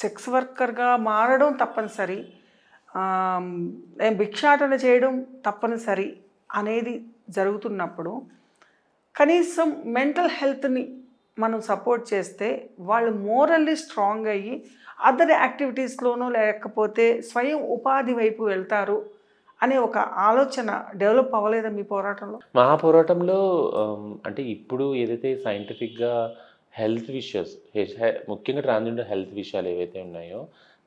Sex వర్కర్గా మారడం తప్పనిసరి. భిక్షాటన చేయడం తప్పనిసరి అనేది జరుగుతున్నప్పుడు కనీసం మెంటల్ హెల్త్ని మనం సపోర్ట్ చేస్తే వాళ్ళు మోరల్లీ స్ట్రాంగ్ అయ్యి అదర్ యాక్టివిటీస్లోనూ లేకపోతే స్వయం ఉపాధి వైపు వెళ్తారు అనే ఒక ఆలోచన డెవలప్ అవ్వలేదా మీ పోరాటంలో? మా పోరాటంలో అంటే ఇప్పుడు ఏదైతే సైంటిఫిక్గా హెల్త్ విషయస్ ముఖ్యంగా ట్రాన్స్జెండర్ హెల్త్ విషయాలు ఏవైతే ఉన్నాయో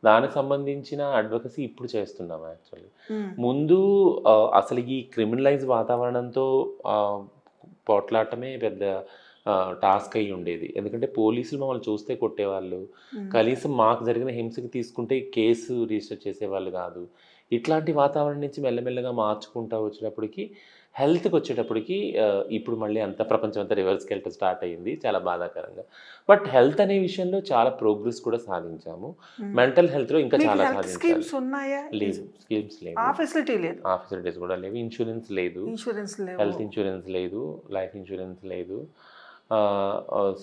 దానికి సంబంధించిన అడ్వకసీ ఇప్పుడు చేస్తున్నాం యాక్చువల్లీ. ముందు అసలు ఈ క్రిమినలైజ్ వాతావరణంతో పోట్లాడటమే పెద్ద టాస్క్ అయి ఉండేది ఎందుకంటే పోలీసులు మమ్మల్ని చూస్తే కొట్టేవాళ్ళు. కనీసం మాకు జరిగిన హింసకి తీసుకుంటే కేసు రిజిస్టర్ చేసేవాళ్ళు కాదు ఇట్లాంటి వాతావరణం నుంచి మెల్లమెల్లగా మార్చుకుంటూ వచ్చేటప్పటికి హెల్త్కి వచ్చేటప్పటికి ఇప్పుడు మళ్ళీ అంత ప్రపంచం అంతా రివర్స్కి వెళ్ళటం స్టార్ట్ అయ్యింది. చాలా బాధాకరంగా. బట్ హెల్త్ అనే విషయంలో చాలా ప్రోగ్రెస్ కూడా సాధించాము. మెంటల్ హెల్త్లో ఇంకా చాలా సాధించాలి. స్కీమ్స్ ఉన్నాయా? లేదు. స్కీమ్స్ లేవు. ఆ ఫెసిలిటీ లేదు. ఆ ఫెసిలిటీస్ కూడా లేవు. ఇన్సూరెన్స్ లేదు. ఇన్సూరెన్స్ హెల్త్ ఇన్సూరెన్స్ లేదు. లైఫ్ ఇన్సూరెన్స్ లేదు.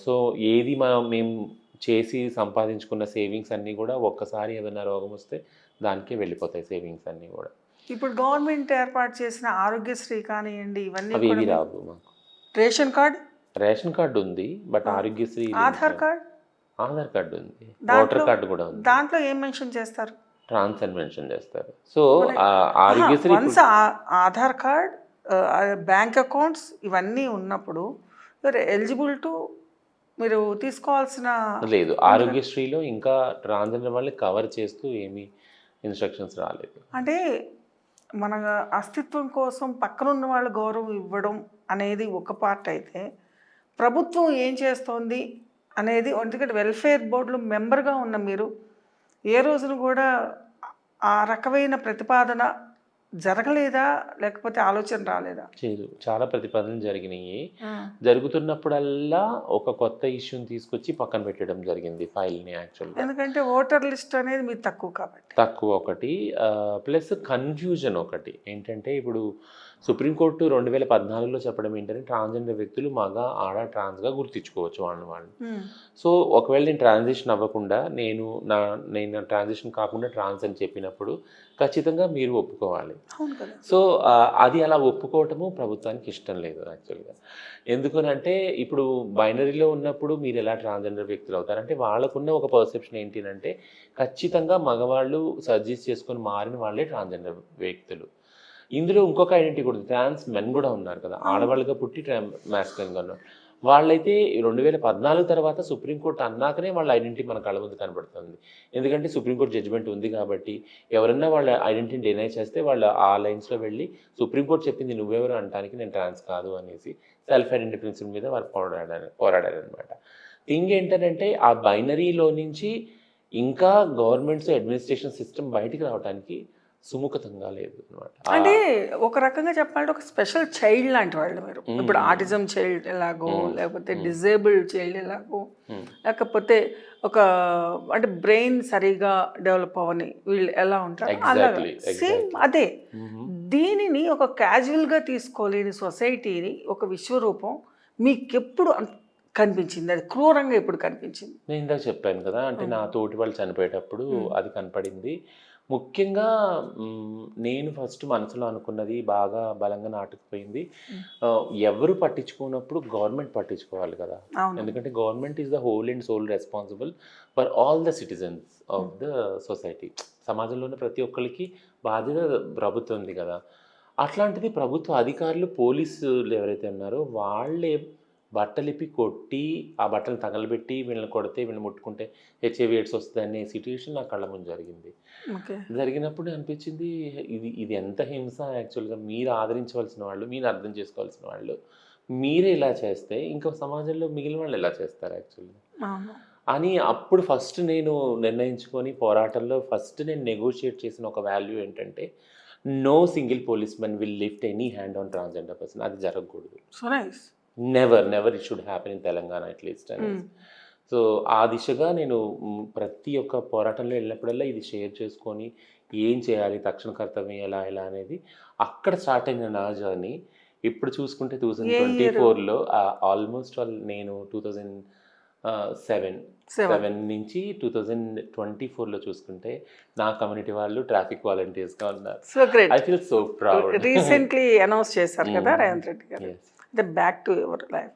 సో ఏది మనం మేము చేసి సంపాదించుకున్న సేవింగ్స్ అన్నీ కూడా ఒక్కసారి ఏదైనా రోగం వస్తే దానికే వెళ్ళిపోతాయి సేవింగ్స్ అన్నీ కూడా. ఇప్పుడు గవర్నమెంట్ ఏర్పాటు చేసిన ఆరోగ్యశ్రీ కానివ్వండి ఇవన్నీ అవి రావు మాకు. Ration card? రేషన్ కార్డు ఉంది but Aarogyasri. Aadhaar card? Aadhaar card ఉంది. ఓటర్ కార్డు కూడా ఉంది. దాంట్లో ఏం మెన్షన్ చేస్తారు? ట్రాన్స్ అని మెన్షన్ చేస్తారు. So Aarogyasri Aadhaar card bank accounts ఇవన్నీ ఉన్నప్పుడు ఎలిజిబుల్ టు మీరు తీసుకోవాల్సిన లేదు ఆరోగ్యశ్రీలో ఇంకా ట్రాన్స్జెండర్ వాళ్ళని కవర్ చేస్తూ ఏమీ ఇన్స్ట్రక్షన్స్ రాలేదు. అంటే మన అస్తిత్వం కోసం పక్కనున్న వాళ్ళ గౌరవం ఇవ్వడం అనేది ఒక పార్ట్ అయితే ప్రభుత్వం ఏం చేస్తోంది అనేది ఎందుకంటే వెల్ఫేర్ బోర్డులో మెంబర్గా ఉన్న మీరు ఏ రోజున కూడా ఆ రకమైన ప్రతిపాదన జరగలేదా? లేకపోతే ఆలోచన రాలేదా? చేయదు చాలా ప్రతిపాదనలు జరిగినాయి. జరుగుతున్నప్పుడల్లా ఒక కొత్త ఇష్యూని తీసుకొచ్చి పక్కన పెట్టడం జరిగింది ఫైల్ని యాక్చువల్గా ఎందుకంటే ఓటర్ లిస్ట్ అనేది మీరు తక్కువ కాబట్టి. తక్కువ ఒకటి. ప్లస్ కన్ఫ్యూజన్ ఒకటి. ఏంటంటే ఇప్పుడు సుప్రీంకోర్టు రెండు వేల పద్నాలుగులో చెప్పడం ఏంటంటే ట్రాన్స్జెండర్ వ్యక్తులు మగ ఆడ ట్రాన్స్గా గుర్తించుకోవచ్చు వాళ్ళని వాళ్ళు. ఉమ్. సో ఒకవేళ నేను ట్రాన్సిషన్ అవ్వకుండా నేను నా నేను ట్రాన్సిషన్ కాకుండా ట్రాన్స్ అని చెప్పినప్పుడు ఖచ్చితంగా మీరు ఒప్పుకోవాలి. సో అది అలా ఒప్పుకోవటము ప్రభుత్వానికి ఇష్టం లేదు యాక్చువల్గా. ఎందుకనంటే ఇప్పుడు బైనరీలో ఉన్నప్పుడు మీరు ఎలా ట్రాన్స్జెండర్ వ్యక్తులు అవుతారంటే వాళ్ళకున్న ఒక పర్సెప్షన్ ఏంటి అంటే ఖచ్చితంగా మగవాళ్ళు సర్జరీస్ చేసుకొని మారిన వాళ్ళే ట్రాన్స్జెండర్ వ్యక్తులు. ఇందులో ఇంకొక ఐడెంటిటీ కూడా ట్రాన్స్ మెన్ కూడా ఉన్నారు కదా. ఆడవాళ్ళుగా పుట్టి మ్యాస్కులన్గా ఉన్నారు. వాళ్ళైతే రెండు వేల పద్నాలుగు తర్వాత సుప్రీంకోర్టు అన్నాకనే వాళ్ళ ఐడెంటిటీ మన కళ్ళ ముందు కనబడుతుంది. ఎందుకంటే సుప్రీంకోర్టు జడ్జిమెంట్ ఉంది కాబట్టి ఎవరన్నా వాళ్ళ ఐడెంటిటీని డినై చేస్తే వాళ్ళు ఆ లైన్స్లో వెళ్ళి సుప్రీంకోర్టు చెప్పింది నువ్వెవరు అనడానికి నేను ట్రాన్స్ కాదు అనేసి సెల్ఫ్ ఐడెంటిటీ ప్రిన్సిపల్ మీద వారు పోరాడారు పోరాడారు అనమాట థింగ్ ఏంటంటే ఆ బైనరీలో నుంచి ఇంకా గవర్నమెంట్స్ అడ్మినిస్ట్రేషన్ సిస్టమ్ బయటికి రావడానికి సుముఖతంగా లేదు అంటే అనమాట ఒక రకంగా చెప్పాలంటే ఒక స్పెషల్ చైల్డ్ లాంటి వాళ్ళు మీరు. ఇప్పుడు ఆటిజం చైల్డ్ ఎలాగో. లేకపోతే. డిజేబుల్డ్ చైల్డ్ ఎలాగో లేకపోతే ఒక అంటే బ్రెయిన్ సరిగా డెవలప్ అవ్వని వీళ్ళు ఎలా ఉంటారు అలాగా. సేమ్. అదే. దీనిని ఒక క్యాజువల్గా తీసుకోలేని సొసైటీని ఒక విశ్వరూపం మీకెప్పుడు అన్- కనిపించింది? అది క్రూరంగా ఎప్పుడు కనిపించింది? నేను ఇందాక చెప్పాను కదా అంటే నా తోటి వాళ్ళు చనిపోయేటప్పుడు అది కనపడింది. ముఖ్యంగా నేను ఫస్ట్ మనసులో అనుకున్నది బాగా బలంగా నాటుకుపోయింది. ఎవరు పట్టించుకున్నప్పుడు గవర్నమెంట్ పట్టించుకోవాలి కదా. ఎందుకంటే government is the whole and sole responsible for all the citizens of the society. సమాజంలో ఉన్న ప్రతి ఒక్కరికి బాధ్యత ప్రభుత్వం ఉంది కదా. అట్లాంటిది ప్రభుత్వ అధికారులు పోలీసులు ఎవరైతే ఉన్నారో వాళ్ళే బట్టలిప్పి కొట్టి ఆ బట్టలు తగలబెట్టి వీళ్ళని కొడితే వీళ్ళని ముట్టుకుంటే హెచ్ఐవి ఎయిడ్స్ వస్తుంది అనే సిట్యుయేషన్ నా కళ్ళ ముందు జరిగింది. ఓకే. జరిగినప్పుడు అనిపించింది ఇది ఇది ఎంత హింస యాక్చువల్గా మీరు ఆదరించవలసిన వాళ్ళు మీరు అర్థం చేసుకోవాల్సిన వాళ్ళు మీరే ఇలా చేస్తే ఇంకా సమాజంలో మిగిలిన వాళ్ళు ఎలా చేస్తారు యాక్చువల్గా అని అప్పుడు ఫస్ట్ నేను నిర్ణయించుకొని పోరాటంలో ఫస్ట్ నేను నెగోషియేట్ చేసిన ఒక వాల్యూ ఏంటంటే no single police men will lift any hand on transgender person అది జరగకూడదు. So nice never never it should happen in Telangana at least Hmm. So ఆ దిశగా నేను ప్రతి ఒక్క పోరాటంలో వెళ్ళినప్పుడల్లా ఇది షేర్ చేసుకొని ఏం చేయాలి తక్షణ కర్తవ్యం ఎలా ఎలా అనేది అక్కడ స్టార్ట్ అయిన నా జర్నీ. ఇప్పుడు చూసుకుంటే టూ థౌజండ్ ట్వంటీ? ఫోర్లో ఆల్మోస్ట్ ఆల్ నేను టూ థౌజండ్ సెవెన్. సెవెన్ నుంచి టూ థౌజండ్ ట్వంటీ ఫోర్లో చూసుకుంటే నా కమ్యూనిటీ వాళ్ళు ట్రాఫిక్ వాలంటీర్స్గా ఉన్నారు. I feel so proud recently announce చేశారు కదా రేవంత్ రెడ్డి గారు. Yes. అంటే బ్యాక్ టు యువర్ లైఫ్